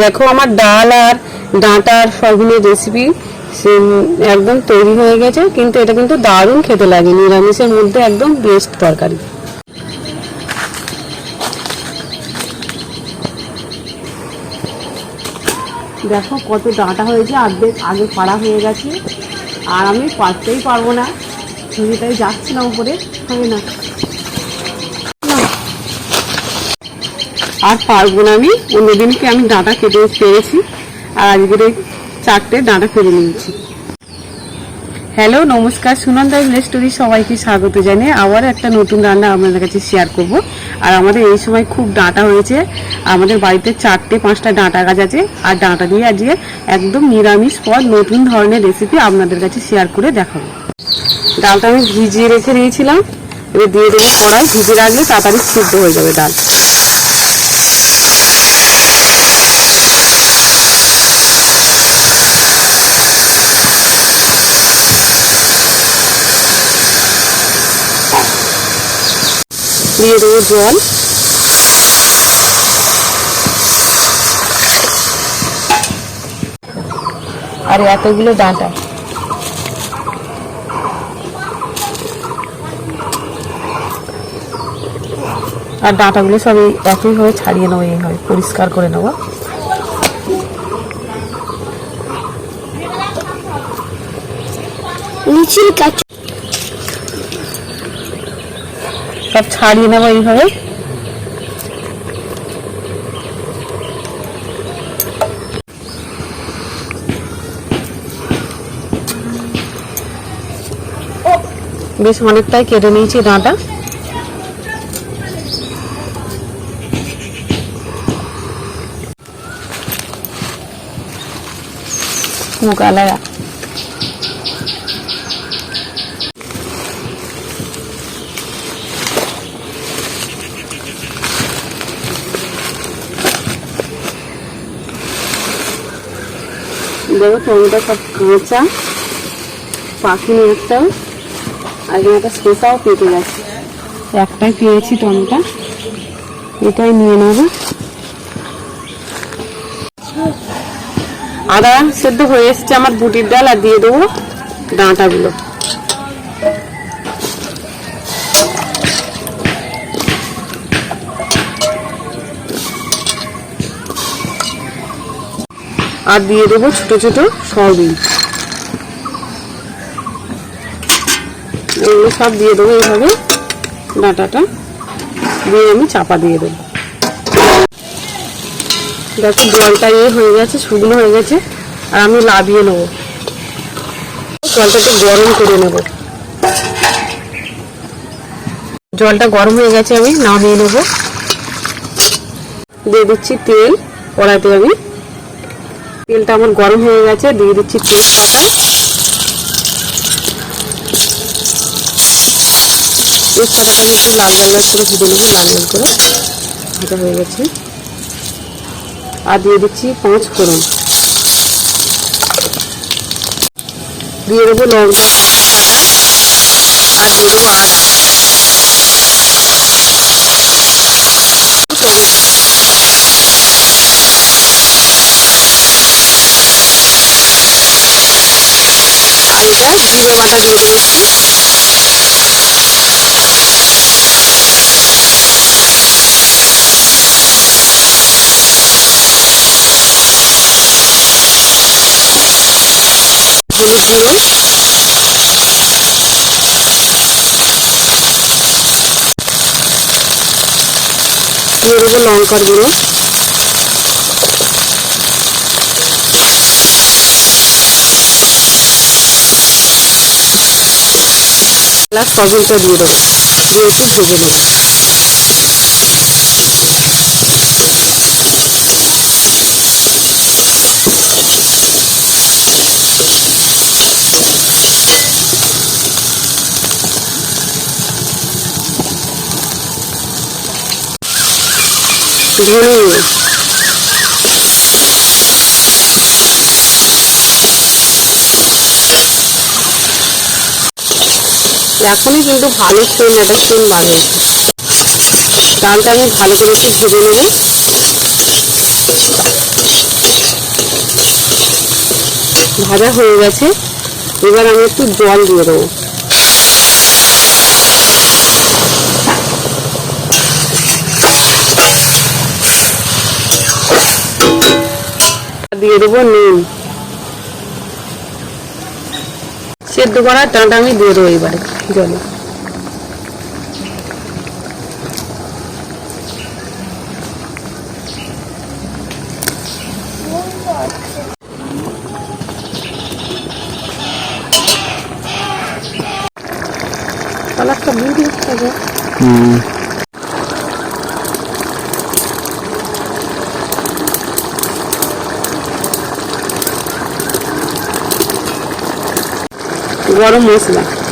দেখো আমার ডাল আর ডাঁটার সবগুলো রেসিপি একদম তৈরি হয়ে গেছে, কিন্তু এটা কিন্তু দারুণ খেতে লাগে, নিরামিষের মধ্যে একদম বেস্ট তরকারি দেখো কত ডাঁটা হয়েছে, অর্ধেক আগে পাড়া হয়ে গেছে, আর আমি পারতেই পারব না ছবিটাই যাচ্ছে না উপরে হবে না। আর পারব না আমি। অন্যদিনকে আমি ডাঁটা কেটে পেরেছি আর আজকের চারটে ডাঁটা ফেলে নিয়েছি। হ্যালো নমস্কার। সুনন্দা স্টোরি সবাইকে স্বাগত জানিয়ে আবার একটা নতুন রান্না আপনাদের কাছে শেয়ার করব। আর আমাদের এই সময় খুব ডাঁটা হয়েছে। আমাদের বাড়িতে চারটে পাঁচটা ডাঁটা গাছ আছে। আর ডাঁটা দিয়ে আজকে একদম নিরামিষ পদ, নতুন ধরনের রেসিপি আপনাদের কাছে শেয়ার করে দেখাবো। ডালটা আমি ভিজিয়ে রেখে দিয়েছিলাম। এবার দিয়ে দেবো কড়াই। ভিজে রাখলে তাড়াতাড়ি সিদ্ধ হয়ে যাবে ডাল। দিয়ে দেবো জল। আর এতগুলো ডাঁটা। আর ডাঁটাগুলো সব একইভাবে ছাড়িয়ে নেব এইভাবে পরিষ্কার করে নেব। মিছিল কাজ সব ছাড়িয়ে নেব এইভাবে। বেশ অনেকটাই কেটে নিয়েছি ডাঁটা। মুখা লাগা দেখো টমেটো সব কাঁচা, পাখিনি একটাও আর একটা শসাও পেটে গেছে। একটাই পেয়েছি টমেটো, এটাই নিয়ে নেব। আদা সেদ্ধ হয়ে এসছে আমার বুটির ডাল, আর দিয়ে দেবো ডাঁটাগুলো। আর দিয়ে দেবো ছোট ছোট সয়াবিন। এগুলো সব দিয়ে দেবো এইভাবে। ডাঁটাটা দিয়ে আমি চাপা দিয়ে দেবো। দেখো জলটা ইয়ে হয়ে গেছে, শুকনো হয়ে গেছে, আর আমি লাভিয়ে নেব। জলটা একটু গরম করে নেব। জলটা গরম হয়ে গেছে, আমি নামিয়ে নেব। দিয়ে দিচ্ছি তেল, কড়াইতে আমি তেলটা আমার গরম হয়ে গেছে, দিয়ে দিচ্ছি তেজপাতা তেজপাতাটাকে একটু লাল লাল লাল করে ভেজে নেব, লাল লাল করে ভাজা হয়ে গেছে। আর দিয়ে দিচ্ছি পাঁচ ফোড়ন। দিয়ে দেবো কাটা আর দিয়ে দেবো আদা। এটা জিরে বাটা দিয়ে দেবো হলুদ গুঁড়ো দিয়ে দেবো লঙ্কার গুঁড়ো প্লাস সবজিটা দিয়ে দেবো দিয়ে একটু ভেজে নেব ধনে এখনই কিন্তু ভালো সেম একটা সেম বার হয়েছে ডালটা আমি ভালো করে একটু ভেজে নেব। ভাজা হয়ে গেছে। এবার আমি একটু জল দিয়ে দেবো। দিয়ে দেবো নুন। সেদ্ধ করা টানটা আমি দিয়ে দেবো এবারে জলে। কালারটা হবে। গরম মশলা।